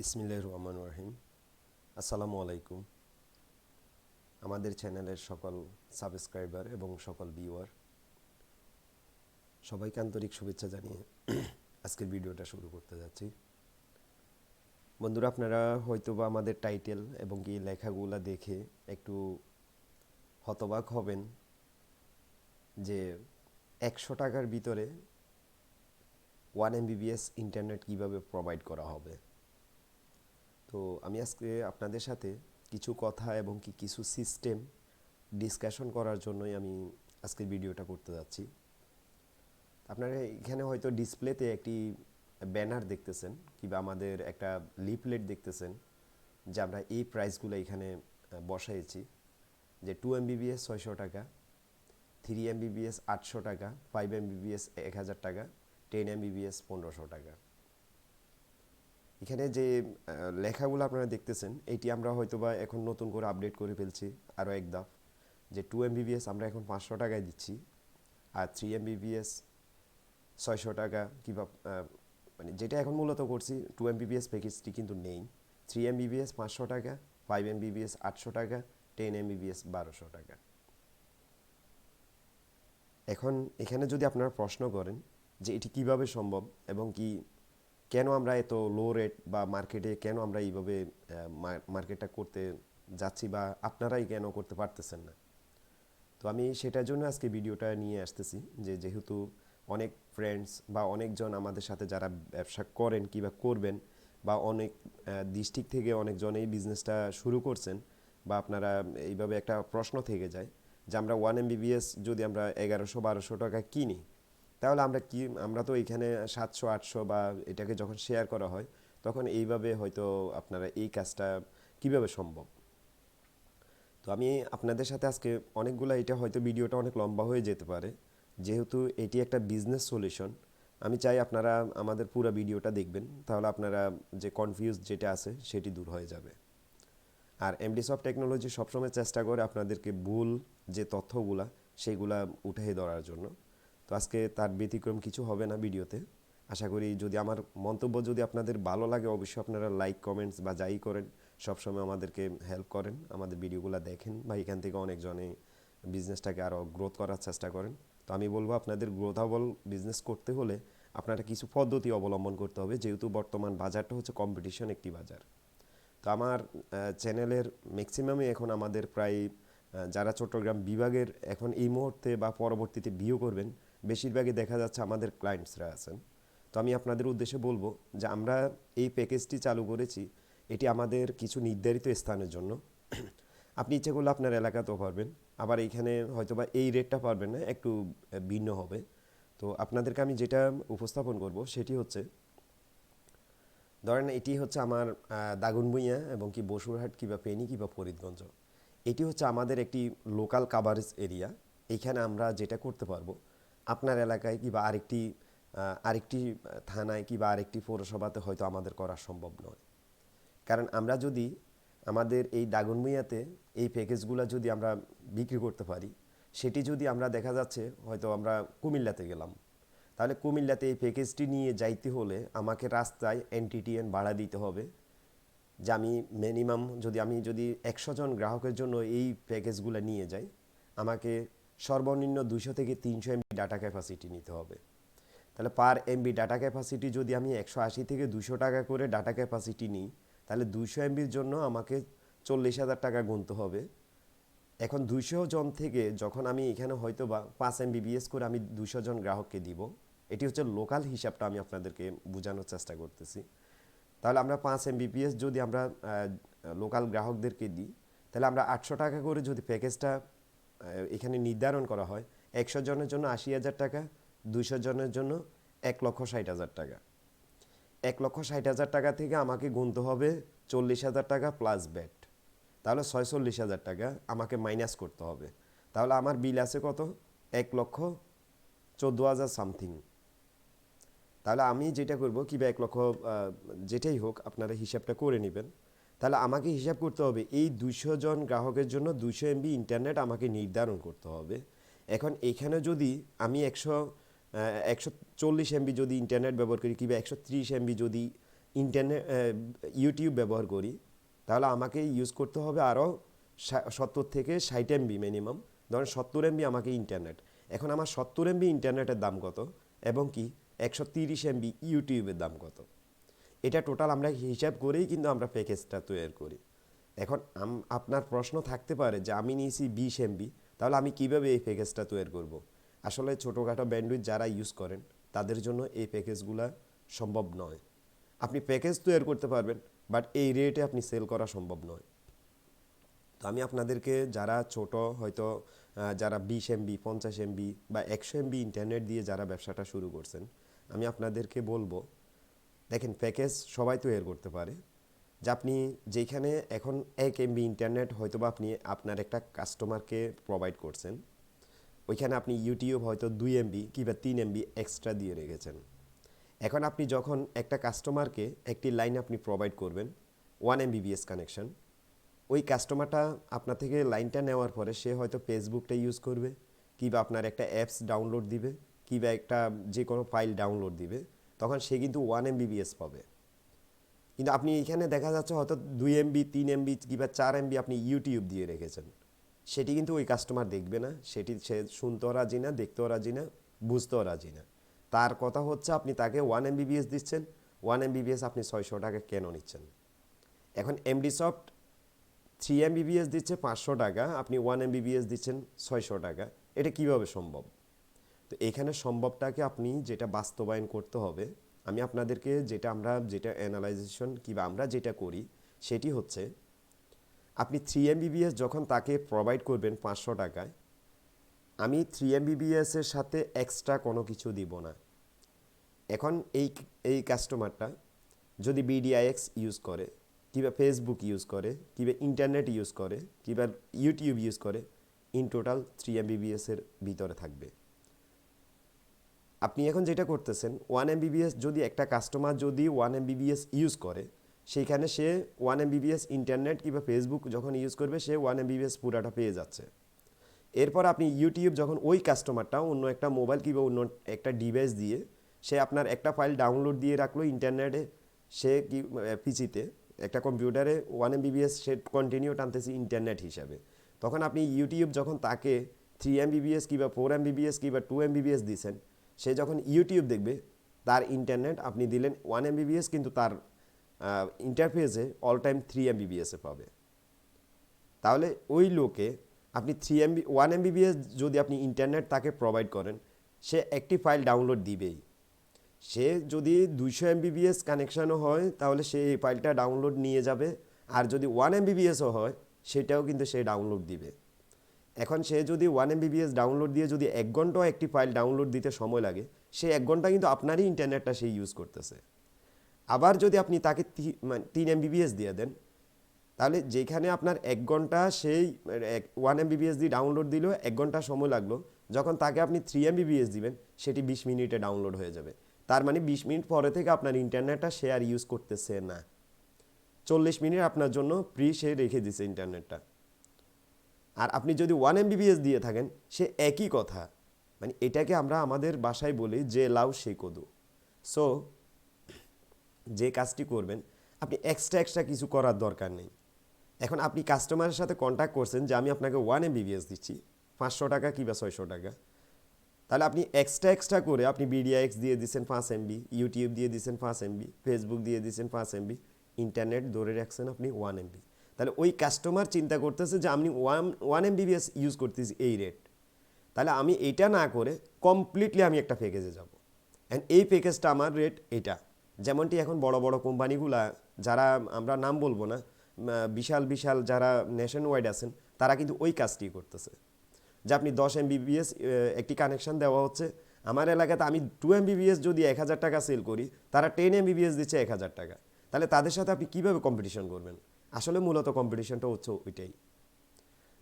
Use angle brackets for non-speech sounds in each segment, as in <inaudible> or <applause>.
বিসমিল্লাহ রহমান রহিম। আসসালামু আলাইকুম। আমাদের চ্যানেলের সকল সাবস্ক্রাইবার এবং সকল ভিউয়ার, সবাইকে আন্তরিক শুভেচ্ছা জানিয়ে আজকের ভিডিওটা শুরু করতে যাচ্ছি। বন্ধুরা, আপনারা হয়তো বা আমাদের টাইটেল এবং কি লেখাগুলো দেখে একটু হতবাক হবেন যে একশো টাকার ভিতরে ওয়ান এমবিবিএস ইন্টারনেট কীভাবে প্রোভাইড করা হবে। তো আমি আজকে আপনাদের সাথে কিছু কথা এবং কি কিছু সিস্টেম ডিসকাশন করার জন্যই আমি আজকের ভিডিওটা করতে যাচ্ছি। আপনারা এখানে হয়তো ডিসপ্লেতে একটি ব্যানার দেখতেছেন কিংবা আমাদের একটা লিফলেট দেখতেছেন যে আমরা এই প্রাইসগুলো এখানে বসাইছি। যে টু এমবিবিএস ছয়শো টাকা থ্রি এমবিবিএস আটশো টাকা ফাইভ এমবিবিএস এক হাজার টাকা টেন এমবিবিএস পনেরোশো টাকা। এখানে যে লেখাগুলো আপনারা দেখতেছেন, এটি আমরা হয়তোবা এখন নতুন করে আপডেট করে ফেলছি আরও এক ধাপ। যে টু এমবিবিএস আমরা এখন পাঁচশো টাকায় দিচ্ছি, আর থ্রি এমবিবিএস ছয়শো টাকা কিংবা মানে যেটা এখন মূলত করছি টু এমবিবিএস প্যাকেজটি কিন্তু নেই। থ্রি এমবিবিএস পাঁচশো টাকা ফাইভ এমবিবিএস আটশো টাকা টেন এমবিবিএস বারোশো টাকা। এখন এখানে যদি আপনারা প্রশ্ন করেন যে এটি কীভাবে সম্ভব এবং কি কেন আমরা এত লো রেট বা মার্কেটে কেন আমরা এইভাবে মার্কেটটা করতে যাচ্ছি বা আপনারাই কেন করতে পারতেছেন না? তো আমি সেটার জন্য আজকে ভিডিওটা নিয়ে আসতেছি যে যেহেতু অনেক ফ্রেন্ডস বা অনেকজন আমাদের সাথে যারা ব্যবসা করেন কিংবা করবেন বা অনেক ডিস্ট্রিক্ট থেকে অনেকজন এই বিজনেসটা শুরু করছেন বা আপনারা এইভাবে একটা প্রশ্ন থেকে যায় যে আমরা ওয়ান এমবিবিএস যদি আমরা এগারোশো বারোশো টাকা কিনি তাহলে আমরা কি, আমরা তো এখানে সাতশো, আটশো বা এটাকে যখন শেয়ার করা হয়, তখন এইভাবে হয়তো আপনারা এই কাজটা কীভাবে সম্ভব? তো আমি আপনাদের সাথে আজকে অনেকগুলো, এটা হয়তো ভিডিওটা অনেক লম্বা হয়ে যেতে পারে। যেহেতু এটি একটা বিজনেস সলিউশন আমি চাই আপনারা আমাদের পুরো ভিডিওটা দেখবেন, তাহলে আপনারা যে কনফিউজ যেটা আছে, সেটি দূর হয়ে যাবে। আর এমডি সফট টেকনোলজি সবসময় চেষ্টা করে আপনাদেরকে ভুল যে তথ্যগুলা সেইগুলা উঠে ধরার জন্য। তো আজকে তার ব্যতিক্রম কিছু হবে না ভিডিওতে। আশা করি যদি আমার মন্তব্য যদি আপনাদের ভালো লাগে, অবশ্যই আপনারা লাইক কমেন্টস বা যাই করেন, সবসময় আমাদেরকে হেল্প করেন, আমাদের ভিডিওগুলো দেখেন বা এখান থেকে অনেকজনে বিজনেসটাকে আরও গ্রোথ করার চেষ্টা করেন। তো আমি বলব আপনাদের গ্রোথাবল বিজনেস করতে হলে আপনারা কিছু পদ্ধতি অবলম্বন করতে হবে, যেহেতু বর্তমান বাজারটা হচ্ছে কম্পিটিশন একটি বাজার। তো আমার চ্যানেলের ম্যাক্সিমামই এখন আমাদের প্রায় যারা চট্টগ্রাম বিভাগের এখন এই মুহূর্তে বা পরবর্তীতে বিয়ে করবেন বেশিরভাগই দেখা যাচ্ছে আমাদের ক্লায়েন্টসরা আছেন। তো আমি আপনাদের উদ্দেশ্যে বলব যে আমরা এই প্যাকেজটি চালু করেছি, এটি আমাদের কিছু নির্ধারিত স্থানের জন্য। আপনি ইচ্ছে করলে আপনার এলাকাতেও পারবেন, আবার এইখানে হয়তোবা এই রেটটা পারবেন না, একটু ভিন্ন হবে। তো আপনাদেরকে আমি যেটা উপস্থাপন করব সেটি হচ্ছে, ধরেন এটি হচ্ছে আমার দাগনভূঞা এবং কি বসুরহাট কিংবা ফেনী কিংবা ফরিদগঞ্জ। এটি হচ্ছে আমাদের একটি লোকাল কাভারেজ এরিয়া এইখানে আমরা যেটা করতে পারব আপনার এলাকায় কিংবা আরেকটি আরেকটি থানায় কিংবা আরেকটি পৌরসভাতে হয়তো আমাদের করা সম্ভব নয়। কারণ আমরা যদি আমাদের এই দাগনভূঞাতে এই প্যাকেজগুলো যদি আমরা বিক্রি করতে পারি, সেটি যদি আমরা দেখা যাচ্ছে হয়তো আমরা কুমিল্লাতে গেলাম। তাহলে কুমিল্লাতে এই প্যাকেজটি নিয়ে যাইতে হলে আমাকে রাস্তায় এনটিটিএন ভাড়া দিতে হবে, যে আমি মিনিমাম যদি, আমি যদি একশো জন গ্রাহকের জন্য এই প্যাকেজগুলো নিয়ে যাই, আমাকে সর্বনিম্ন দুশো থেকে তিনশো এমবি ডাটা ক্যাপাসিটি নিতে হবে। তাহলে পার এমবি ডাটা ক্যাপাসিটি যদি আমি একশো আশি থেকে দুশো টাকা করে ডাটা ক্যাপাসিটি নিই, তাহলে দুশো এমবির জন্য আমাকে চল্লিশ হাজার টাকা গুনতে হবে। এখন দুশো জন থেকে যখন আমি এখানে হয়তো বা পাঁচ এমবিবিএস করে আমি দুশো জন গ্রাহককে দিব, এটি হচ্ছে লোকাল হিসাবটা আমি আপনাদেরকে বোঝানোর চেষ্টা করতেছি। তাহলে আমরা পাঁচ এমবিপিএস যদি আমরা লোকাল গ্রাহকদেরকে দিই, তাহলে আমরা আটশো টাকা করে যদি প্যাকেজটা এখানে নির্ধারণ করা হয় একশো জনের জন্য আশি হাজার টাকা, দুইশো জনের জন্য এক লক্ষ ষাট হাজার টাকা। এক লক্ষ ষাট হাজার টাকা থেকে আমাকে গুনতে হবে চল্লিশ হাজার টাকা প্লাস ব্যাট তাহলে ছয়চল্লিশ হাজার টাকা আমাকে মাইনাস করতে হবে। তাহলে আমার বিল আছে কত? এক লক্ষ চোদ্দ হাজার সামথিং তাহলে আমি যেটা করব, কিংবা এক লক্ষ যেটাই হোক, আপনারা হিসাবটা করে নেবেন। তাহলে আমাকে হিসাব করতে হবে, এই দুশো জন গ্রাহকের জন্য দুইশো এমবি ইন্টারনেট আমাকে নির্ধারণ করতে হবে। এখন এখানে যদি আমি একশো একশো চল্লিশ এমবি যদি ইন্টারনেট ব্যবহার করি কিংবা একশো ত্রিশ এমবি যদি ইন্টারনেট ইউটিউব ব্যবহার করি, তাহলে আমাকে ইউজ করতে হবে আরও সত্তর থেকে ষাট এমবি মিনিমাম ধরেন সত্তর এমবি আমাকে ইন্টারনেট এখন আমার সত্তর এমবি ইন্টারনেটের দাম কত এবং কি একশো তিরিশ এমবি ইউটিউবের দাম কত? এটা টোটাল আমরা হিসাব করেই কিন্তু আমরা প্যাকেজটা তৈরি করি। এখন আপনার প্রশ্ন থাকতে পারে যে আমি নিয়েছি বিশ এমবি তাহলে আমি কীভাবে এই প্যাকেজটা তৈরি করব। আসলে ছোটোখাটো ব্যান্ডউইথ যারা ইউজ করেন, তাদের জন্য এই প্যাকেজগুলা সম্ভব নয়। আপনি প্যাকেজ তৈরি করতে পারবেন বাট এই রেটে আপনি সেল করা সম্ভব নয়। তো আমি আপনাদেরকে যারা ছোট হয়তো যারা বিশ এমবি পঞ্চাশ এমবি বা একশো এমবি ইন্টারনেট দিয়ে যারা ব্যবসাটা শুরু করছেন, আমি আপনাদেরকে বলব দেখেন প্যাকেজ সবাই তৈরি করতে পারে। যে আপনি যেখানে এখন এক এমবি ইন্টারনেট হয়তো বা আপনি আপনার একটা কাস্টমারকে প্রোভাইড করছেন, ওইখানে আপনি ইউটিউব হয়তো দুই এমবি কিংবা তিন এমবি এক্সট্রা দিয়ে রেখেছেন। এখন আপনি যখন একটা কাস্টমারকে একটি লাইন আপনি প্রোভাইড করবেন ওয়ান এমবিবিএস কানেকশন ওই কাস্টমারটা আপনার থেকে লাইনটা নেওয়ার পরে সে হয়তো ফেসবুকটা ইউজ করবে, কিংবা আপনার একটা অ্যাপস ডাউনলোড দিবে, কিংবা একটা যে কোনো ফাইল ডাউনলোড দিবে। তখন সে কিন্তু ওয়ান এমবিবিএস পাবে। কিন্তু আপনি এখানে দেখা যাচ্ছে হয়তো দুই এমবি তিন এমবি কিংবা চার এমবি আপনি ইউটিউব দিয়ে রেখেছেন। সেটি কিন্তু ওই কাস্টমার দেখবে না। সেটি সে শুনতেও রাজি না, দেখতেও রাজি না, বুঝতেও রাজি না। তার কথা হচ্ছে আপনি তাকে ওয়ান এমবিবিএস দিচ্ছেন। ওয়ান এমবিবিএস আপনি ছয়শো টাকা কেন নিচ্ছেন? এখন এমডি সফট থ্রি এমবিবিএস দিচ্ছে পাঁচশো টাকা। আপনি ওয়ান এমবিবিএস দিচ্ছেন ছয়শো টাকা। এটা কীভাবে সম্ভব? তো এখানে সম্ভবটাকে আপনি যেটা বাস্তবায়ন করতে হবে, আমি আপনাদেরকে যেটা আমরা, যেটা অ্যানালাইজেশন কিংবা আমরা যেটা করি, সেটি হচ্ছে, আপনি থ্রি এমবিবিএস যখন তাকে প্রোভাইড করবেন পাঁচশো টাকায়, আমি থ্রি এমবিবিএসের সাথে এক্সট্রা কোনো কিছু দিব না। এখন এই এই কাস্টমারটা যদি বিডিআইএক্স ইউজ করে, কিংবা ফেসবুক ইউজ করে, কিংবা ইন্টারনেট ইউজ করে, কিংবা ইউটিউব ইউজ করে ইন টোটাল থ্রি এমবিবিএসের ভিতরে থাকবে। আপনি এখন যেটা করতেছেন ওয়ান এমবিবিএস যদি একটা কাস্টমার যদি ওয়ান এমবিবিএস ইউজ করে, সেইখানে সে ওয়ান এমবিবিএস ইন্টারনেট কিংবা ফেসবুক যখন ইউজ করবে, সে ওয়ান এমবিবিএস পুরাটা পেয়ে যাচ্ছে। এরপর আপনি ইউটিউব যখন ওই কাস্টমারটা অন্য একটা মোবাইল কিংবা অন্য একটা ডিভাইস দিয়ে, সে আপনার একটা ফাইল ডাউনলোড দিয়ে রাখল ইন্টারনেটে সে কি পিসিতে, একটা কম্পিউটারে ওয়ান এমবিবিএস সে কন্টিনিউ টানতেছে ইন্টারনেট হিসাবে। তখন আপনি ইউটিউব যখন তাকে থ্রি এমবিবিএস কিংবা ফোর এমবিবিএস কিংবা টু এমবিবিএস দিয়েছেন সে যখন ইউটিউব দেখবে, তার ইন্টারনেট আপনি দিলেন ওয়ান এমবিবিএস কিন্তু তার ইন্টারফেসে অল টাইম থ্রি এমবিবিএসে পাবে। তাহলে ওই লোকে আপনি থ্রি এমবি ওয়ান এমবিবিএস যদি আপনি ইন্টারনেট তাকে প্রোভাইড করেন, সে একটি ফাইল ডাউনলোড দিবেই। সে যদি দুইশো এমবিবিএস কানেকশানও হয়, তাহলে সে এই ফাইলটা ডাউনলোড নিয়ে যাবে। আর যদি ওয়ান এমবিবিএসও হয়, সেটাও কিন্তু সে ডাউনলোড দিবে। এখন সে যদি ওয়ান এমবিবিএস ডাউনলোড দিয়ে যদি এক ঘন্টাও একটি ফাইল ডাউনলোড দিতে সময় লাগে, সে এক ঘণ্টা কিন্তু আপনারই ইন্টারনেটটা সে ইউজ করতেছে। আবার যদি আপনি তাকে মানে তিন এমবিবিএস দিয়ে দেন, তাহলে যেখানে আপনার এক ঘণ্টা সেই ওয়ান এমবিবিএস দিয়ে ডাউনলোড দিলেও এক ঘণ্টা সময় লাগল, যখন তাকে আপনি থ্রি এমবিবিএস দিবেন, সেটি বিশ মিনিটে ডাউনলোড হয়ে যাবে। তার মানে বিশ মিনিট পরে থেকে আপনার ইন্টারনেটটা সে আর ইউজ করতেছে না। চল্লিশ মিনিট আপনার জন্য প্রি সে রেখে দিছে ইন্টারনেটটা আর আপনি যদি ওয়ান এমবিবিএস দিয়ে থাকেন, সে একই কথা। মানে এটাকে আমরা আমাদের বাসায় বলি যে লাউ, সে কদু। সো যে কাজটি করবেন, আপনি এক্সট্রা এক্সট্রা কিছু করার দরকার নেই। এখন আপনি কাস্টমারের সাথে কন্ট্যাক্ট করছেন যে আমি আপনাকে ওয়ান এমবিবিএস দিচ্ছি, পাঁচশো টাকা কিংবা ছয়শো টাকা। তাহলে আপনি এক্সট্রা এক্সট্রা করে আপনি বিডিআইএক্স দিয়ে দিচ্ছেন পাঁচ এমবি ইউটিউব দিয়ে দিচ্ছেন পাঁচ এমবি ফেসবুক দিয়ে দিচ্ছেন পাঁচ এমবি ইন্টারনেট ধরে রাখছেন আপনি ওয়ান এমবি তাহলে ওই কাস্টমার চিন্তা করতেছে যে আমি ওয়ান ওয়ান এমবিবিএস ইউজ করতেছি এই রেট তাহলে আমি এটা না করে কমপ্লিটলি আমি একটা প্যাকেজে যাব। অ্যান্ড এই প্যাকেজটা আমার রেট এটা। যেমনটি এখন বড় বড় কোম্পানিগুলা, যারা আমরা নাম বলব না বিশাল বিশাল যারা নেশন ওয়াইড আছেন, তারা কিন্তু ওই কাজটি করতেছে। যে আপনি দশ এমবিবিএস একটি কানেকশন দেওয়া হচ্ছে, আমার এলাকাতে আমি টু এমবিবিএস যদি এক হাজার টাকা সেল করি, তারা টেন এমবিবিএস দিচ্ছে এক হাজার টাকা। তাহলে তাদের সাথে আপনি কীভাবে কম্পিটিশন করবেন? আসলে মূলত কম্পিটিশনটা হচ্ছে ওইটাই।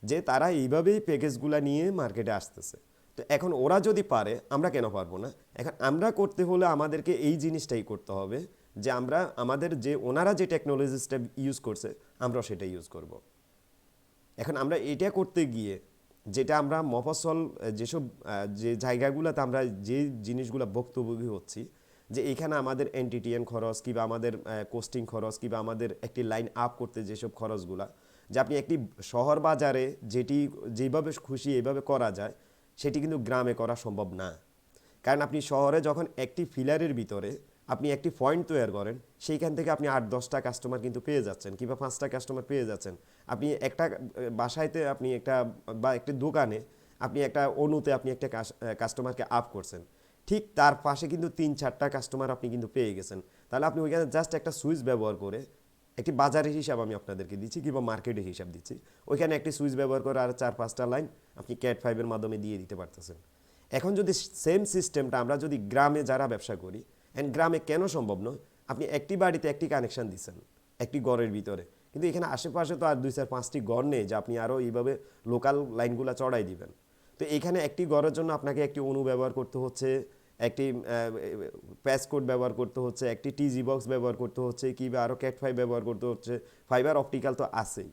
যে তারা এইভাবেই প্যাকেজগুলো নিয়ে মার্কেটে আসতেছে। তো এখন ওরা যদি পারে, আমরা কেন পারব না? এখন আমরা করতে হলে আমাদেরকে এই জিনিসটাই করতে হবে যে আমরা আমাদের যে ওনারা যে টেকনোলজিসটা ইউজ করছে, আমরাও সেটা ইউজ করব। এখন আমরা এটা করতে গিয়ে যেটা আমরা মফসল যেসব যে জায়গাগুলোতে আমরা যে জিনিসগুলো ভুক্তভোগী হচ্ছি যে এখানে আমাদের এনটিটিএন খরচ কিংবা আমাদের কোস্টিং খরচ কিংবা আমাদের একটি লাইন আপ করতে যেসব খরচগুলা যে আপনি একটি শহর বাজারে যেটি যেভাবে খুশি এইভাবে করা যায় সেটি কিন্তু গ্রামে করা সম্ভব না। কারণ আপনি শহরে যখন একটি ফিলারের ভিতরে আপনি একটি পয়েন্ট তৈরি করেন সেইখান থেকে আপনি আট দশটা কাস্টমার কিন্তু পেয়ে যাচ্ছেন কিংবা পাঁচটা কাস্টমার পেয়ে যাচ্ছেন। আপনি একটা আহ, বাসাইতে আপনি একটা বা একটি দোকানে আপনি একটা অনুতে আপনি একটা কাস্টমারকে আপ করছেন। ঠিক তার পাশে কিন্তু তিন চারটা কাস্টমার আপনি কিন্তু পেয়ে গেছেন। তাহলে আপনি ওইখানে জাস্ট একটা সুইচ ব্যবহার করে একটি বাজারের হিসাব আমি আপনাদেরকে দিচ্ছি কিংবা মার্কেটের হিসাব দিচ্ছি। ওইখানে একটি সুইচ ব্যবহার করে আর চার পাঁচটা লাইন আপনি ক্যাট ফাইভের মাধ্যমে দিয়ে দিতে পারতেছেন। এখন যদি সেম সিস্টেমটা আমরা যদি গ্রামে যারা ব্যবসা করি অ্যান্ড গ্রামে কেন সম্ভব নয়? আপনি একটি বাড়িতে একটি কানেকশন দিচ্ছেন, একটি গড়ের ভিতরে। কিন্তু এখানে আশেপাশে তো আর দুই চার পাঁচটি গড় নেই যে আপনি আরও এইভাবে লোকাল লাইনগুলো চড়াই দিবেন। তো এখানে একটি গড়ের জন্য আপনাকে একটি অনু ব্যবহার করতে হচ্ছে একটি প্যাস কোড ব্যবহার করতে হচ্ছে, একটি টিজি বক্স ব্যবহার করতে হচ্ছে কিংবা আরও ক্যাট ফাইভ ব্যবহার করতে হচ্ছে ফাইবার অপটিক্যাল তো আছেই।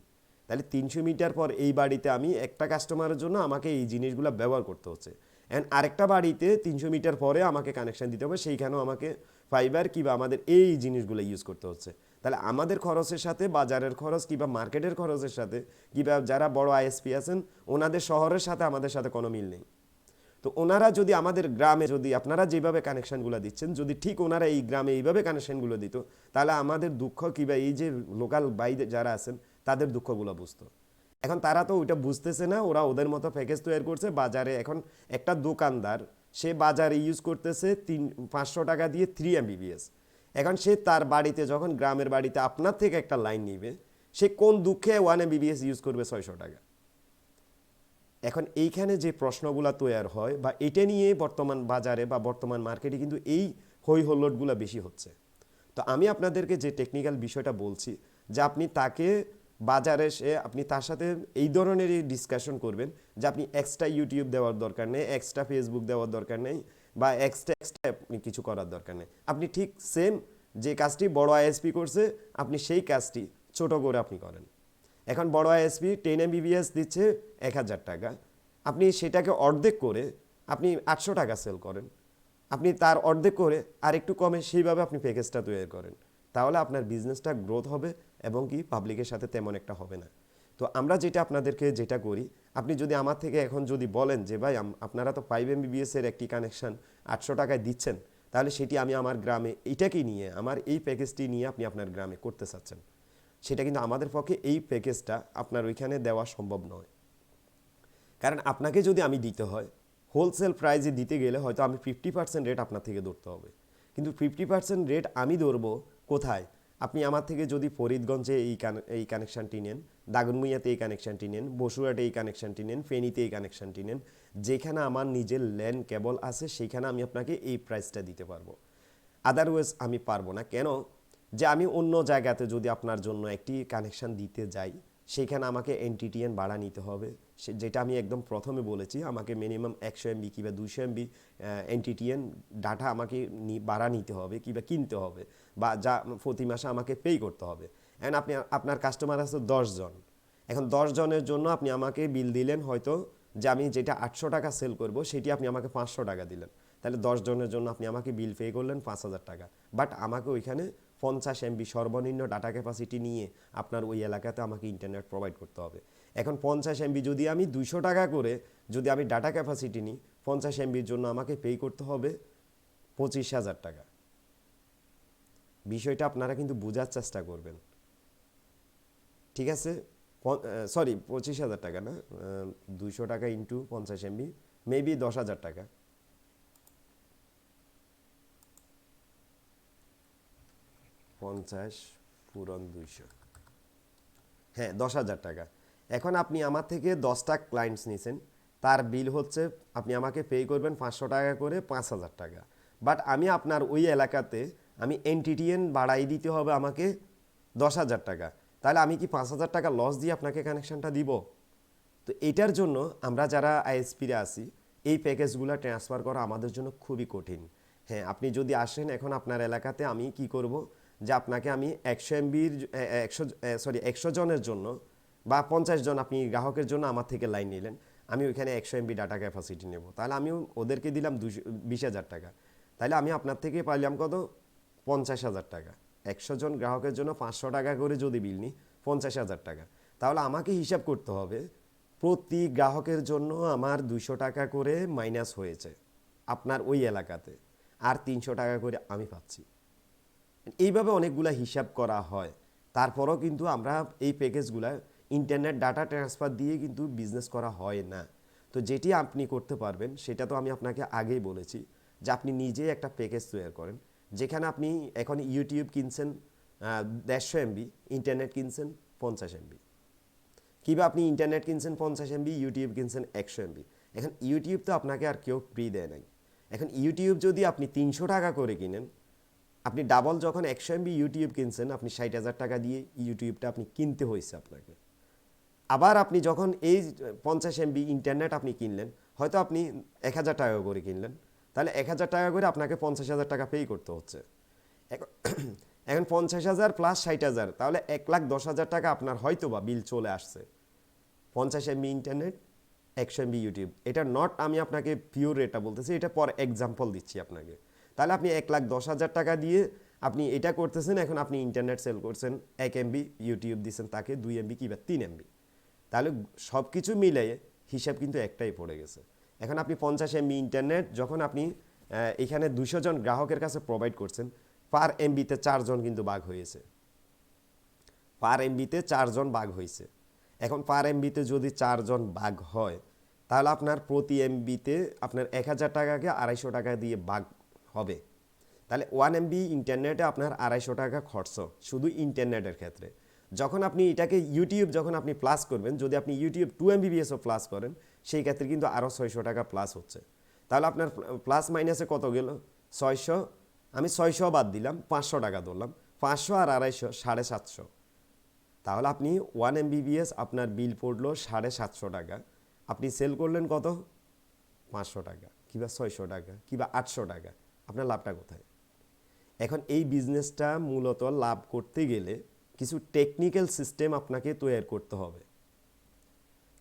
তাহলে তিনশো মিটার পর এই বাড়িতে আমি একটা কাস্টমারের জন্য আমাকে এই জিনিসগুলো ব্যবহার করতে হচ্ছে। অ্যান্ড আরেকটা বাড়িতে তিনশো মিটার পরে আমাকে কানেকশান দিতে হবে, সেইখানেও আমাকে ফাইবার কিংবা আমাদের এই জিনিসগুলো ইউজ করতে হচ্ছে। তাহলে আমাদের খরচের সাথে, বাজারের খরচ কিংবা মার্কেটের খরচের সাথে কিংবা যারা বড় আইএসপি আছেন, ওনাদের শহরের সাথে আমাদের সাথে কোনো মিল নেই। তো ওনারা যদি আমাদের গ্রামে যদি আপনারা যেভাবে কানেকশনগুলো দিচ্ছেন, যদি ঠিক ওনারা এই গ্রামে এইভাবে কানেকশনগুলো দিত, তাহলে আমাদের দুঃখ কিংবা এই যে লোকাল বাইরে যারা আছেন, তাদের দুঃখগুলো বুঝতো। এখন তারা তো ওইটা বুঝতেছে না, ওরা ওদের মতো প্যাকেজ তৈরি করছে। বাজারে এখন একটা দোকানদার, সে বাজারে ইউজ করতেছে তিন, পাঁচশো টাকা দিয়ে থ্রি এমবিবিএস এখন সে তার বাড়িতে, যখন গ্রামের বাড়িতে আপনার থেকে একটা লাইন নিবে, সে কোন দুঃখে ওয়ান এমবিবিএস ইউজ করবে ছয়শো টাকা? এখন এইখানে যে প্রশ্নগুলো তৈরি হয় বা এটা নিয়ে বর্তমান বাজারে বা বর্তমান মার্কেটে কিন্তু এই হই হল্লোটগুলো বেশি হচ্ছে। তো আমি আপনাদেরকে যে টেকনিক্যাল বিষয়টা বলছি যে আপনি তাকে বাজারে সে আপনি তার সাথে এই ধরনেরই ডিসকাশন করবেন যে আপনি এক্সট্রা ইউটিউব দেওয়ার দরকার নেই এক্সট্রা ফেসবুক দেওয়ার দরকার নেই বা এক্সট্রা এক্সট্রা আপনি কিছু করার দরকার নেই। আপনি ঠিক সেম যে কাজটি বড় আইএসপি করছে, আপনি সেই কাজটি ছোট করে আপনি করেন। এখন বড় আইএসপি টেন এমবিবিএস দিচ্ছে এক হাজার টাকা। আপনি সেটাকে অর্ধেক করে আপনি আটশো টাকা সেল করেন। আপনি তার অর্ধেক করে আর একটু কমে সেইভাবে আপনি প্যাকেজটা তৈরি করেন। তাহলে আপনার বিজনেসটা গ্রোথ হবে এবং কি পাবলিকের সাথে তেমন একটা হবে না। তো আমরা যেটা আপনাদেরকে যেটা করি, আপনি যদি আমার থেকে এখন যদি বলেন যে, ভাই আপনারা তো ফাইভ এমবিবিএস এর একটি কানেকশন আটশো টাকায় দিচ্ছেন, তাহলে সেটি আমি আমার গ্রামে এইটাকে নিয়ে, আমার এই প্যাকেজটি নিয়ে আপনি আপনার গ্রামে করতে চাচ্ছেন। সেটা কিন্তু আমাদের পক্ষে এই প্যাকেজটা আপনার ওইখানে দেওয়া সম্ভব নয়। কারণ আপনাকে যদি আমি দিতে হয় হোলসেল প্রাইজে দিতে গেলে হয়তো আমি ফিফটি পার্সেন্ট রেট আপনার থেকে ধরতে হবে। কিন্তু ফিফটি পার্সেন্ট রেট আমি ধরবো কোথায়? আপনি আমার থেকে যদি ফরিদগঞ্জে এই এই কানেকশানটি নেন দাগনমুইয়াতে এই কানেকশানটি নেন, বসুরহাটে এই কানেকশানটি নেন, ফেনীতে এই কানেকশানটি নেন, যেখানে আমার নিজের ল্যান্ড কেবল আছে, সেখানে আমি আপনাকে এই প্রাইসটা দিতে পারব। আদারওয়াইজ আমি পারব না। কেন? যে আমি অন্য জায়গাতে যদি আপনার জন্য একটি কানেকশন দিতে যাই, সেখানে আমাকে এনটিটিএন ভাড়া নিতে হবে। যেটা আমি একদম প্রথমে বলেছি, আমাকে মিনিমাম একশো এমবি কিংবা দুশো এমবি এনটিটিএন ডাটা আমাকে ভাড়া নিতে হবে কিংবা কিনতে হবে বা যা প্রতি মাসে আমাকে পে করতে হবে। অ্যান্ড আপনি, আপনার কাস্টমার আছে দশজন এখন দশ জনের জন্য আপনি আমাকে বিল দিলেন হয়তো যে আমি যেটা আটশো টাকা সেল করব, সেটি আপনি আমাকে পাঁচশো টাকা দিলেন। তাহলে দশ জনের জন্য আপনি আমাকে বিল পে করলেন পাঁচ হাজার টাকা। বাট আমাকে ওইখানে পঞ্চাশ এমবি সর্বনিম্ন ডাটা ক্যাপাসিটি নিয়ে আপনার ওই এলাকাতে আমাকে ইন্টারনেট প্রোভাইড করতে হবে। এখন পঞ্চাশ এমবি যদি আমি দুশো টাকা করে যদি আমি ডাটা ক্যাপাসিটি নিই, পঞ্চাশ এমবির জন্য আমাকে পে করতে হবে পঁচিশ হাজার টাকা। বিষয়টা আপনারা কিন্তু বোঝার চেষ্টা করবেন। ঠিক আছে? সরি পঁচিশ হাজার টাকা না? দুশো টাকা ইন্টু পঞ্চাশ এমবি মেবি দশ হাজার টাকা। পঞ্চাশ পূরণ দুইশো। হ্যাঁ দশ হাজার টাকা। এখন আপনি আমার থেকে দশটা ক্লায়েন্টস নিছেন, তার বিল হচ্ছে আপনি আমাকে পে করবেন পাঁচশো টাকা করে পাঁচ হাজার টাকা। বাট আমি আপনার ওই এলাকাতে আমি এনটিটিএন বাড়াই দিতে হবে আমাকে দশ হাজার টাকা। তাহলে আমি কি পাঁচ হাজার টাকা লস দিয়ে আপনাকে কানেকশানটা দিব? তো এটার জন্য আমরা যারা আইএসপিরে আসি এই প্যাকেজগুলো ট্রান্সফার করা আমাদের জন্য খুবই কঠিন। হ্যাঁ আপনি যদি আসেন এখন আপনার এলাকাতে, আমি কি করব? যে আপনাকে আমি একশো এমবির একশো সরি একশো জনের জন্য বা পঞ্চাশ জন আপনি গ্রাহকের জন্য আমার থেকে লাইন নিলেন, আমি ওইখানে একশো এমবি ডাটা ক্যাপাসিটি নেব। তাহলে আমি ওদেরকে দিলাম দুশো বিশ হাজার টাকা। তাহলে আমি আপনার থেকে পাইলাম কত? পঞ্চাশ হাজার টাকা। একশো জন গ্রাহকের জন্য পাঁচশো টাকা করে যদি বিল নিই, পঞ্চাশ হাজার টাকা। তাহলে আমাকে হিসাব করতে হবে, প্রতি গ্রাহকের জন্য আমার দুশো টাকা করে মাইনাস হয়েছে আপনার ওই এলাকাতে। আর তিনশো টাকা করে আমি পাচ্ছি। এইভাবে অনেকগুলা হিসাব করা হয়। তারপরও কিন্তু আমরা এই প্যাকেজগুলা ইন্টারনেট ডাটা ট্রান্সফার দিয়ে কিন্তু বিজনেস করা হয় না। তো যেটি আপনি করতে পারবেন, সেটা তো আমি আপনাকে আগেই বলেছি যে আপনি নিজেই একটা প্যাকেজ তৈরি করেন। যেখানে আপনি এখন ইউটিউব কিনছেন দেড়শো এমবি ইন্টারনেট কিনছেন পঞ্চাশ এমবি কিংবা আপনি ইন্টারনেট কিনছেন পঞ্চাশ এমবি ইউটিউব কিনছেন একশো এমবি এখন ইউটিউব তো আপনাকে আর কেউ ফ্রি দেয় নাই। এখন ইউটিউব যদি আপনি তিনশো টাকা করে কিনেন আপনি ডাবল যখন একশো এমবি ইউটিউব কিনছেন, আপনি ষাট হাজার টাকা দিয়ে ইউটিউবটা আপনি কিনতে হয়েছে আপনাকে। আবার আপনি যখন এই পঞ্চাশ এমবি ইন্টারনেট আপনি কিনলেন, হয়তো আপনি এক হাজার টাকা করে কিনলেন। তাহলে এক হাজার টাকা করে আপনাকে পঞ্চাশ হাজার টাকা পেই করতে হচ্ছে। <clears throat> এখন- পঞ্চাশ হাজার প্লাস ষাট হাজার, তাহলে এক লাখ দশ হাজার টাকা আপনার হয়তো বা বিল চলে আসছে। পঞ্চাশ এমবি ইন্টারনেট একশো এমবি ইউটিউব এটা নট আমি আপনাকে পিওর রেটটা বলতেছি, এটা পর এক্সাম্পল দিচ্ছি আপনাকে। তাহলে আপনি এক লাখ দশ হাজার টাকা দিয়ে আপনি এটা করতেছেন, এখন আপনি ইন্টারনেট সেল করছেন, এক এমবি ইউটিউব দিচ্ছেন তাকে দুই এমবি কিংবা তিন এমবি তাহলে সব কিছু মিলে হিসাব কিন্তু একটাই পড়ে গেছে। এখন আপনি পঞ্চাশ এমবি ইন্টারনেট যখন আপনি এখানে দুশো জন গ্রাহকের কাছে প্রোভাইড করছেন পার এমবিতে চারজন কিন্তু বাঘ হয়েছে। পার এমবিতে চারজন বাঘ হয়েছে। এখন পার এমবিতে যদি চারজন বাঘ হয়, তাহলে আপনার প্রতি এমবিতে আপনার এক হাজার টাকাকে আড়াইশো টাকা দিয়ে বাঘ হবে। তাহলে ওয়ান এমবি ইন্টারনেটে আপনার আড়াইশো টাকা খরচ, শুধু ইন্টারনেটের ক্ষেত্রে। যখন আপনি এটাকে ইউটিউব যখন আপনি প্লাস করবেন, যদি আপনি ইউটিউব টু এমবিবিএসও প্লাস করেন, সেই ক্ষেত্রে কিন্তু আরও ছয়শো টাকা প্লাস হচ্ছে। তাহলে আপনার প্লাস মাইনাসে কত গেল? ছয়শো। আমি ছয়শো বাদ দিলাম, পাঁচশো টাকা ধরলাম। পাঁচশো আর আড়াইশো, সাড়ে সাতশো। তাহলে আপনি ওয়ান এমবিবিএস আপনার বিল পড়ল সাড়ে সাতশো টাকা। আপনি সেল করলেন কত? পাঁচশো টাকা, কিংবা ছয়শো টাকা, কিংবা আটশো টাকা। আপনার লাভটা কোথায়? এখন এই বিজনেসটা মূলত লাভ করতে গেলে কিছু টেকনিক্যাল সিস্টেম আপনাকে তৈরি করতে হবে।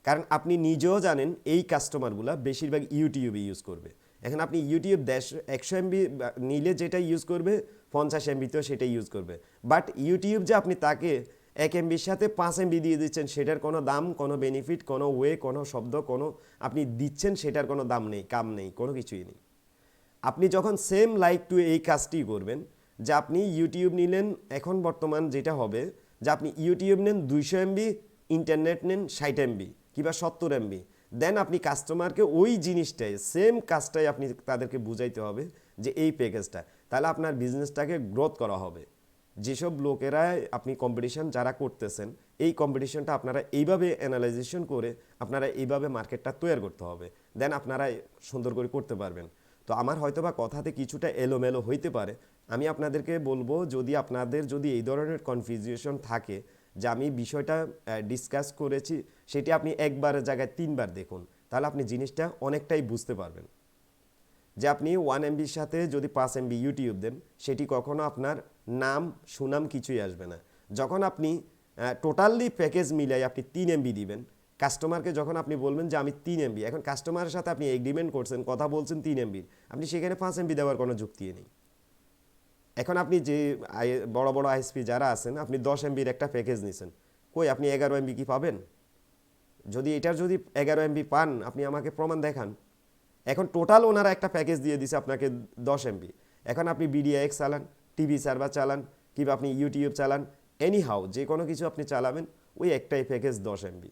কারণ আপনি নিজেও জানেন এই কাস্টমারগুলা বেশিরভাগ ইউটিউবে ইউজ করবে। এখন আপনি ইউটিউব দেশ একশো এমবি নিলে যেটা ইউজ করবে, পঞ্চাশ এমবিতেও সেটা ইউজ করবে। বাট ইউটিউব যে আপনি তাকে এক এমবির সাথে পাঁচ এমবি দিয়ে দিচ্ছেন, সেটার কোনো দাম, কোনো বেনিফিট কোনো ওয়ে কোনো শব্দ, কোনো আপনি দিচ্ছেন, সেটার কোনো দাম নেই, কাম নেই, কোনো কিছুই নেই। আপনি যখন সেম লাইক টু এই কাজটি করবেন, যে আপনি ইউটিউব নিলেন, এখন বর্তমান যেটা হবে, যে আপনি ইউটিউব নেন দুইশো এমবি ইন্টারনেট নেন ষাট এমবি কিংবা সত্তর এমবি দেন আপনি কাস্টমারকে ওই জিনিসটাই সেম কাজটাই আপনি তাদেরকে বুঝাইতে হবে যে এই প্যাকেজটা তাহলে আপনার বিজনেসটাকে গ্রোথ করা হবে। যেসব লোকেরা আপনি কম্পিটিশন যারা করতেছেন, এই কম্পিটিশনটা আপনারা এইভাবে অ্যানালাইজেশন করে, আপনারা এইভাবে মার্কেটটা তৈরি করতে হবে। দেন আপনারা সুন্দর করে করতে পারবেন। তো আমার হয়তো বা কথাতে কিছুটা এলোমেলো হইতে পারে। আমি আপনাদেরকে বলব, যদি আপনাদের যদি এই ধরনের কনফিউজিশন থাকে যে আমি বিষয়টা ডিসকাস করেছি, সেটি আপনি একবারের জায়গায় তিনবার দেখুন, তাহলে আপনি জিনিসটা অনেকটাই বুঝতে পারবেন। যে আপনি ওয়ান এমবির সাথে যদি পাঁচ এমবি ইউটিউব দেন, সেটি কখনো আপনার নাম, সুনাম কিছুই আসবে না। যখন আপনি টোটালি প্যাকেজ মিলাই আপনি তিন এমবি দিবেন কাস্টমারকে যখন আপনি বলবেন যে আমি তিন এমবি এখন কাস্টমারের সাথে আপনি এগ্রিমেন্ট করছেন, কথা বলছেন তিন এমবির আপনি সেখানে পাঁচ এমবি দেওয়ার কোনো যুক্তি নেই। এখন আপনি যে বড় বড় আইএসপি যারা আছেন, আপনি দশ এমবির একটা প্যাকেজ নিছেন। কই, আপনি এগারো এমবি কি পাবেন? যদি এটার যদি এগারো এমবি পান, আপনি আমাকে প্রমাণ দেখান। এখন টোটাল ওনারা একটা প্যাকেজ দিয়ে দিছে আপনাকে দশ এমবি এখন আপনি বিডিএক্স চালান টিভি সার্ভার চালান, কিংবা আপনি ইউটিউব চালান এনি হাউ যে কোনো কিছু আপনি চালাবেন, ওই একটাই প্যাকেজ দশ এমবি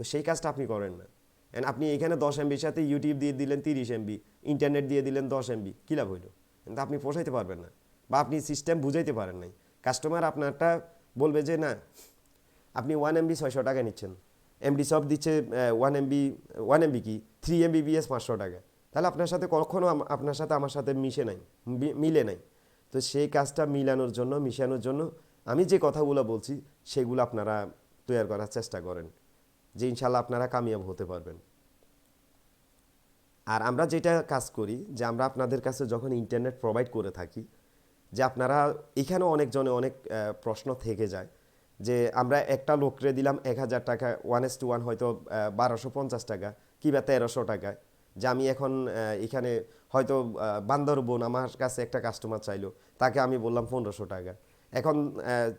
তো সেই কাজটা আপনি করেন না। এন্ড আপনি এখানে দশ এমবির সাথে ইউটিউব দিয়ে দিলেন তিরিশ এমবি ইন্টারনেট দিয়ে দিলেন দশ এমবি কী লাভ হইল? কিন্তু আপনি পোষাইতে পারবেন না বা আপনি সিস্টেম বুঝাইতে পারেন নাই। কাস্টমার আপনারটা বলবে যে, না, আপনি ওয়ান এমবি ছয়শো টাকা নিচ্ছেন। এমডি সব দিচ্ছে ওয়ান এমবি ওয়ান এমবি কি? থ্রি এমবি বিএস পাঁচশো টাকা। তাহলে আপনার সাথে কখনও আপনার সাথে আমার সাথে মিশে নাই মিলে নাই। তো সেই কাজটা মিলানোর জন্য, মিশানোর জন্য আমি যে কথাগুলো বলছি, সেগুলো আপনারা তৈরি করার চেষ্টা করেন। যে ইনশাল্লাহ আপনারা কামিয়াব হতে পারবেন। আর আমরা যেটা কাজ করি, যে আমরা আপনাদের কাছে যখন ইন্টারনেট প্রোভাইড করে থাকি, যে আপনারা এখানেও অনেকজনে অনেক প্রশ্ন থেকে যায়, যে আমরা একটা লোকরে দিলাম এক হাজার টাকা ওয়ান এস টু ওয়ান হয়তো বারোশো পঞ্চাশ টাকা কিংবা তেরোশো টাকা, যে আমি এখন এখানে হয়তো বান্দরবন আমার কাছে একটা কাস্টমার চাইলো, তাকে আমি বললাম পনেরোশো টাকা। এখন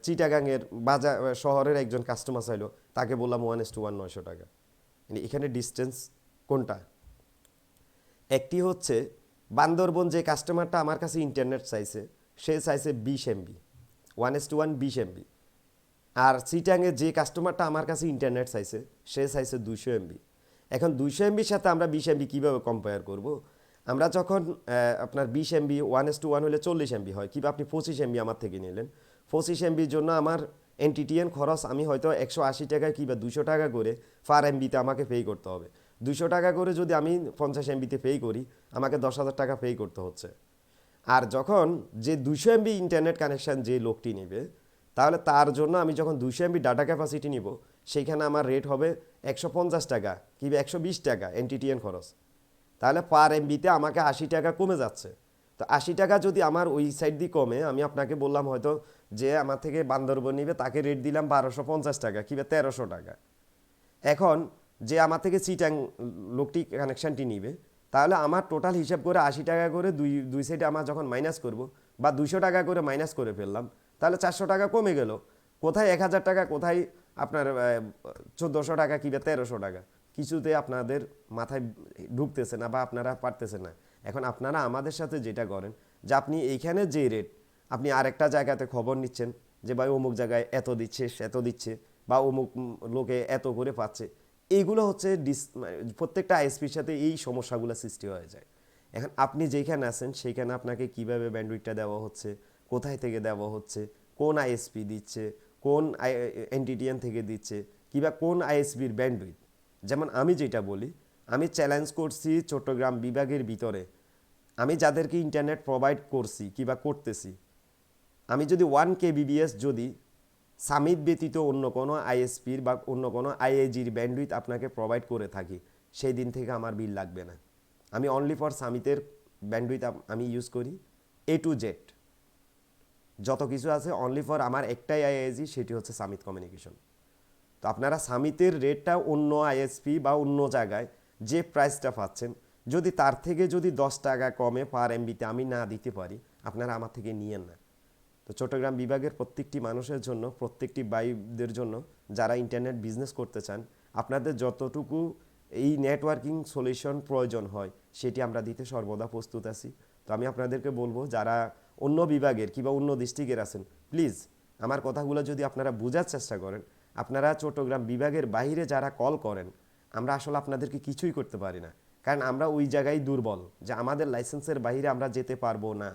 চিটাগাংয়ের বাজার শহরের একজন কাস্টমার চাইলো তাকে বললাম ওয়ান এস টু ওয়ান নয়শো টাকা। মানে এখানে ডিস্টেন্স কোনটা? একটি হচ্ছে বান্দরবন যে কাস্টমারটা আমার কাছে ইন্টারনেট চাইছে, সে চাইছে বিশ MB one S two one বিশ এমবি আর সিটাংয়ে যে কাস্টমারটা আমার কাছে ইন্টারনেট চাইছে, সে চাইছে দুশো এমবি এখন দুশো এমবির সাথে আমরা বিশ এমবি কীভাবে কম্পেয়ার করব? আমরা যখন আপনার বিশ MB one S two one হলে চল্লিশ এমবি হয়। কিংবা আপনি পঁচিশ এমবি আমার থেকে নিলেন। পঁচিশ এমবির জন্য আমার এনটিটিএন খরচ আমি হয়তো একশো আশি টাকা কিংবা দুশো টাকা করে পার এমবিতে আমাকে পে করতে হবে। দুশো টাকা করে যদি আমি পঞ্চাশ এমবিতে পে করি, আমাকে দশ হাজার টাকা পে করতে হচ্ছে। আর যখন যে দুশো এমবি ইন্টারনেট কানেকশান যে লোকটি নেবে, তাহলে তার জন্য আমি যখন দুশো এমবি ডাটা ক্যাপাসিটি নিব, সেইখানে আমার রেট হবে একশো পঞ্চাশ টাকা কিংবা একশো বিশ টাকা এনটিটিএন খরচ। তাহলে পার এমবিতে আমাকে আশি টাকা কমে যাচ্ছে। তো আশি টাকা যদি আমার ওই সাইড দিয়ে কমে, আমি আপনাকে বললাম হয়তো যে আমার থেকে বান্দরবন নিবে, তাকে রেট দিলাম বারোশো পঞ্চাশ টাকা কিংবা তেরোশো টাকা। এখন যে আমার থেকে চিটাং লোকটি কানেকশানটি নিবে, তাহলে আমার টোটাল হিসাব করে আশি টাকা করে দুই দুই সাইডে আমার যখন মাইনাস করব, বা দুশো টাকা করে মাইনাস করে ফেললাম, তাহলে চারশো টাকা কমে গেল। কোথায় এক হাজার টাকা, কোথায় আপনার চোদ্দোশো টাকা কিংবা তেরোশো টাকা? কিছুতে আপনাদের মাথায় ঢুকতেছে না বা আপনারা পারতেছে না। এখন আপনারা আমাদের সাথে যেটা করেন যে আপনি এইখানে যে রেট আপনি আরেকটা জায়গাতে খবর নিচ্ছেন যে ভাই অমুক জায়গায় এত দিচ্ছে এত দিচ্ছে বা অমুক লোকে এত করে পাচ্ছে। এইগুলো হচ্ছে ডিস মানে প্রত্যেকটা আইএসপির সাথে এই সমস্যাগুলো সৃষ্টি হয়ে যায়। এখন আপনি যেখানে আছেন সেইখানে আপনাকে কীভাবে ব্যান্ডউইথটা দেওয়া হচ্ছে, কোথায় থেকে দেওয়া হচ্ছে, কোন আইএসপি দিচ্ছে, কোন আই এনটিটিএন থেকে দিচ্ছে, কিংবা কোন আইএসপির ব্যান্ডউইথ যেমন আমি যেটা বলি আমি চ্যালেঞ্জ করছি চট্টগ্রাম বিভাগের ভিতরে। আমি যাদেরকে ইন্টারনেট প্রোভাইড করছি কিংবা করতেছি। আমি যদি ওয়ান কে বিবিএস যদি সামিট ব্যতীত অন্য কোনো আইএসপির বা অন্য কোনো আইএজির ব্যান্ডউইথ আপনাকে প্রোভাইড করে থাকি, সেই দিন থেকে আমার বিল লাগবে না। আমি অনলি ফর সামিটের ব্যান্ডউইথ আমি ইউজ করি এ টু জেড যত কিছু আছে অনলি ফর আমার একটাই আইএজি সেটি হচ্ছে সামিট কমিউনিকেশন তো আপনারা সামিতের রেটটা অন্য আইএসপি বা অন্য জায়গায় যে প্রাইসটা পাচ্ছেন, যদি তার থেকে যদি দশ টাকা কমে পার এমবিতে আমি না দিতে পারি, আপনারা আমার থেকে নিয়েন না। তো চট্টগ্রাম বিভাগের প্রত্যেকটি মানুষের জন্য, প্রত্যেকটি বাইদের জন্য, যারা ইন্টারনেট বিজনেস করতে চান, আপনাদের যতটুকু এই নেটওয়ার্কিং সলিউশন প্রয়োজন হয়, সেটি আমরা দিতে সর্বদা প্রস্তুত আছি। তো আমি আপনাদেরকে বলব, যারা অন্য বিভাগের কিংবা অন্য ডিস্ট্রিক্টের আছেন প্লিজ আমার কথাগুলো যদি আপনারা বোঝার চেষ্টা করেন, আপনারা চট্টগ্রাম বিভাগের বাইরে যারা কল করেন আমরা আসলে আপনাদেরকে কিছুই করতে পারি না। কারণ আমরা ওই জায়গায় দুর্বল যে আমাদের লাইসেন্সের বাইরে আমরা যেতে পারব না।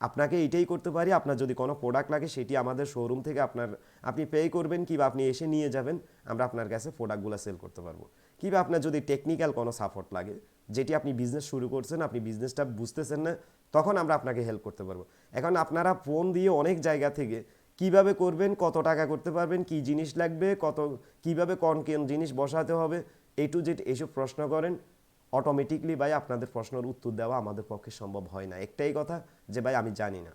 আপনাকে এটাই করতে পারি, আপনার যদি কোনো প্রোডাক্ট লাগে সেটি আমাদের শোরুম থেকে আপনার, আপনি পে করবেন কিংবা আপনি এসে নিয়ে যাবেন, আমরা আপনার কাছে প্রোডাক্টগুলো সেল করতে পারব। কিংবা আপনার যদি টেকনিক্যাল কোনো সাপোর্ট লাগে, যেটি আপনি বিজনেস শুরু করছেন, আপনি বিজনেসটা বুঝতেছেন না, তখন আমরা আপনাকে হেল্প করতে পারব। এখন আপনারা ফোন দিয়ে অনেক জায়গা থেকে কীভাবে করবেন, কত টাকা করতে পারবেন, কি জিনিস লাগবে, কত, কীভাবে কোন কোন জিনিস বসাতে হবে এ টু জেড এইসব প্রশ্ন করেন অটোমেটিকলি ভাই আপনাদের প্রশ্নের উত্তর দেওয়া আমাদের পক্ষে সম্ভব হয় না। একটাই কথা যে ভাই আমি জানি না।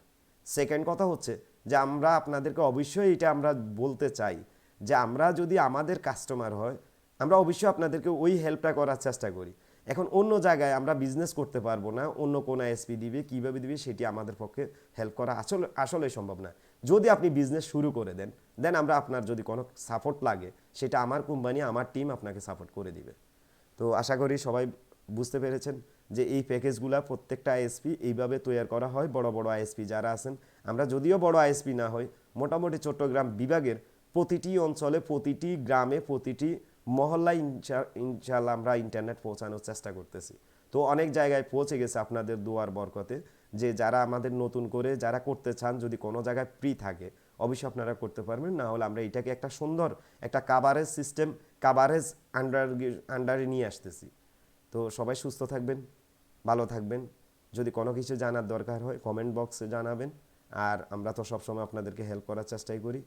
সেকেন্ড কথা হচ্ছে যে আমরা আপনাদেরকে অবশ্যই এটা আমরা বলতে চাই যে আমরা যদি আমাদের কাস্টমার হয়, আমরা অবশ্যই আপনাদেরকে ওই হেল্পটা করার চেষ্টা করি। এখন অন্য জায়গায় আমরা বিজনেস করতে পারব না, অন্য কোন এসপি দিবে, কীভাবে দিবে, সেটি আমাদের পক্ষে হেল্প করা আসলে আসলে সম্ভব না। যদি আপনি বিজনেস শুরু করে দেন দেন আমরা আপনার যদি কোনো সাপোর্ট লাগে, সেটা আমার কোম্পানি আমার টিম আপনাকে সাপোর্ট করে দিবে। তো আশা করি সবাই বুঝতে পেরেছেন যে এই প্যাকেজগুলো প্রত্যেকটা আইএসপি এইভাবে তৈরি করা হয়, বড় বড় আইএসপি যারা আছেন। আমরা যদিও বড় আইএসপি না হই মোটামুটি চট্টগ্রাম বিভাগের প্রতিটি অঞ্চলে, প্রতিটি গ্রামে, প্রতিটি মহল্লায় ইনশা- ইনশাল্লাহ আমরা ইন্টারনেট পৌঁছানোর চেষ্টা করতেছি। তো অনেক জায়গায় পৌঁছে গেছে আপনাদের দুয়ার বরকতে। যে যারা আমাদের নতুন করে যারা করতে চান, যদি কোনো জায়গায় ফ্রি থাকে, অবশ্যই আপনারা করতে পারবেন। না হলে আমরা এটাকে একটা সুন্দর একটা কাভারেজ সিস্টেম কাভারেজ আন্ডার আন্ডারে নিয়ে আসতেছি। তো সবাই সুস্থ থাকবেন, ভালো থাকবেন। যদি কোনো কিছু জানার দরকার হয় কমেন্ট বক্সে জানাবেন। আর আমরা তো সবসময় আপনাদেরকে হেল্প করার চেষ্টাই করি।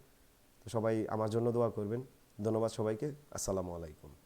তো সবাই আমার জন্য দোয়া করবেন। ধন্যবাদ সবাইকে। আসসালামু আলাইকুম।